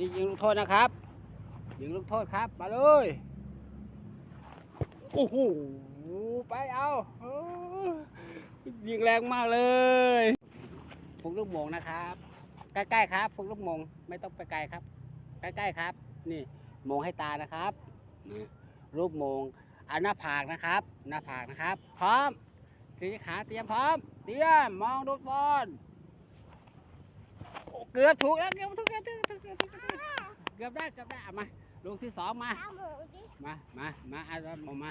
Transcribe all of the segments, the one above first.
นี้ยิงลูกโทษนะครับ ยิงลูกโทษครับ มาเลยโอ้โหไปเอายิงแรงมากเลยฟุกลูกโมงนะครับ ใกล้ๆครับฟุกลูกโมงไม่ต้องไปไกลครับ ใกล้ๆครับ นี่มงให้ตานะครับรูปโมงอันหน้าผากนะครับ หน้าผากนะครับ พร้อมตีขาเตรียมพร้อม เตรียมมองดูบอล เกือบถูกแล้วเกือบถูกเกือบถูกเกือบถูกเกือบถูกเกือบได้เกือบได้เอามาลูกที่สองมา เอาหมูดิมามามาเอาเอามามา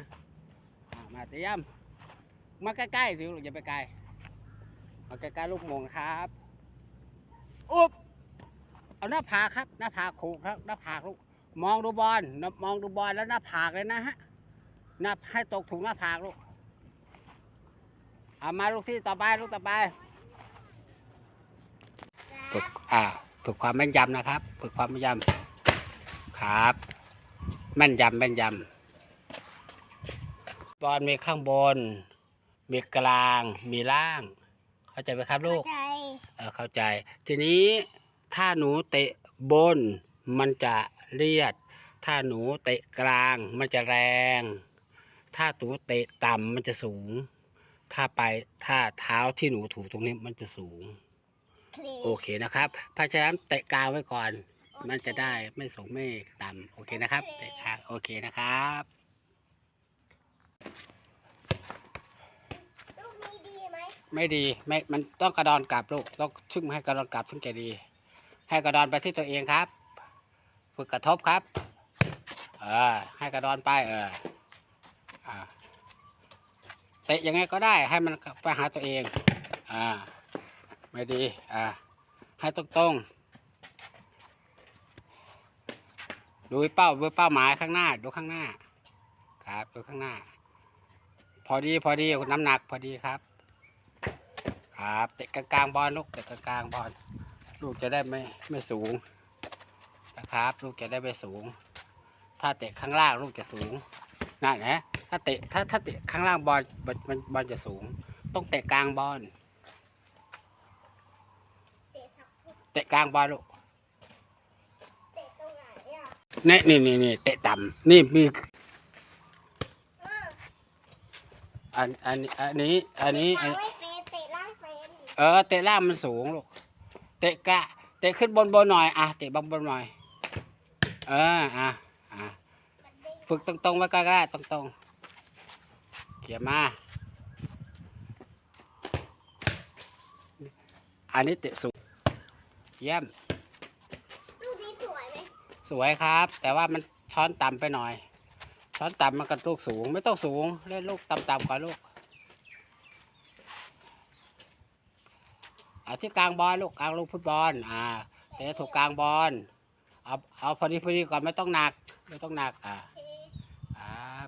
อะมาเตรียม มาใกล้ๆสิลูกอย่าไปไกล มาใกล้ๆลูกโมงครับ อุ๊บ เอาหน้าผากครับ หน้าผากขูดครับ หน้าผากลูก มองดูบอลนะมองดูบอลแล้วหน้าผากเลยนะฮะ หน้าให้ตกถุงหน้าผากลูกเอามาลูกที่ต่อไปลูกต่อไป ฝึกอ่าฝึกความแม่นยำนะครับ ฝึกความแม่นยำครับ แม่นยำแม่นยำบอลมีข้างบน มีกลางมีล่าง เข้าใจไหมครับลูกใจเออเข้าใจ ทีนี้ถ้าหนูเตะบน มันจะเลียด ถ้าหนูเตะกลางมันจะแรง ถ้าหนูเตะต่ำมันจะสูง ถ้าไปถ้าเท้าที่หนูถูตรงนี้มันจะสูงเคล โอเคนะครับเพราะฉะนั้นเตะกลางไว้ก่อน มันจะได้ไม่สูงไม่ต่ำโอเคนะครับเตะกลางโอเคนะครับลูกนี้ดีไหมไม่ดีไม่มันต้องกระดอนกลับลูกต้องซึ่งให้กระดอนกลับถึงจะดี ให้กระดอนไปที่ตัวเองครับ ฝึกกระทบครับ เออให้กระดอนไปเอออ่าเตะยังไงก็ได้ให้มันไปหาตัวเองอ่า ไม่ดี อ่า ให้ตรงตรงๆ ดูเป้าดูเป้าหมายข้างหน้า ดูข้างหน้า ครับ ดูข้างหน้า พอดี พอดี น้ำหนักพอดีครับ ครับ เตะกลางๆบอลลูก เตะกลางๆบอล ลูกจะได้ไม่ไม่สูง นะครับ ลูกจะได้ไม่สูง ถ้าเตะข้างล่างลูกจะสูง นั่นนะถ้าเตะ ถ้าถ้าเตะข้างล่างบอลบอลบอลบอลจะสูง ต้องเตะกลางบอล เตะสักที เตะกลางบอลลูกเตะตรงไหนอะนี่นี่นี่นี่เตะต่ำนี่มีเอออันอันอันนี้อันนี้อันล่างไม่เป็นเตะล่างเป็นเออเตะล่างมันสูงลูกเตะกะ เตะขึ้นบนบนหน่อยอะเตะบนบนหน่อยเอออะอะมันดีฝึกตรงๆไว้ก็ได้ตรงๆเขียนมาอันนี้เตะสูง เยี่ยมลูกนี้สวยไหมสวยครับ แต่ว่ามันช้อนต่ำไปหน่อย ช้อนต่ำมันกับลูกสูง ไม่ต้องสูงเล่นลูกต่ำๆกว่าลูกเอาที่กลางบอลลูกกลางลูกฟุตบอลอ่าเตะถูกกลางบอลเอาเอาพอดีพอดีก่อนไม่ต้องหนัก ไม่ต้องหนักอ่าโอเคครับ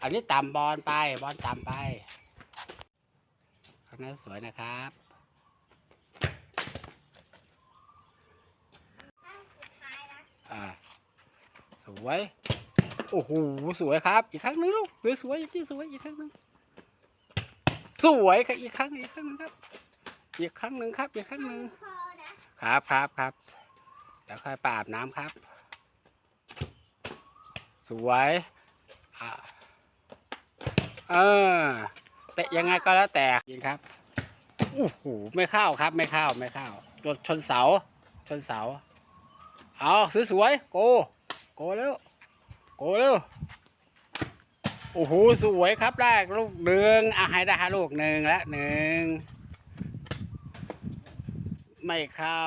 อันนี้ต่ำบอลไปบอลต่ำไปข้างหน้าสวยนะครับ ข้างสุดท้ายนะ อ่า ส วย โอ้โห สวยครับ อีกครั้งหนึงลูกสวยสวยอีกที่สวยอีกครั้งหนึง สวยครับอีกครั้งอีกครั้งนึงครับ อีกครั้งหนึ่งครับ อีกครั้งหนึ่งครับครับครับเดี๋ยวค่อยปาบน้ำครับ สวยอ่าเออเตะยังไงก็แล้วแต่ยิงครับโอ้โหไม่เข้าครับ ไม่เข้าไม่เข้าตัวชนเสา ชนเสา เอาสวยๆโก โกเร็วโกเร็วโอ้โห สวยครับได้ลูกหนึ่งอะให้ได้ฮะลูกหนึ่งและหนึ่ง ไม่เข้า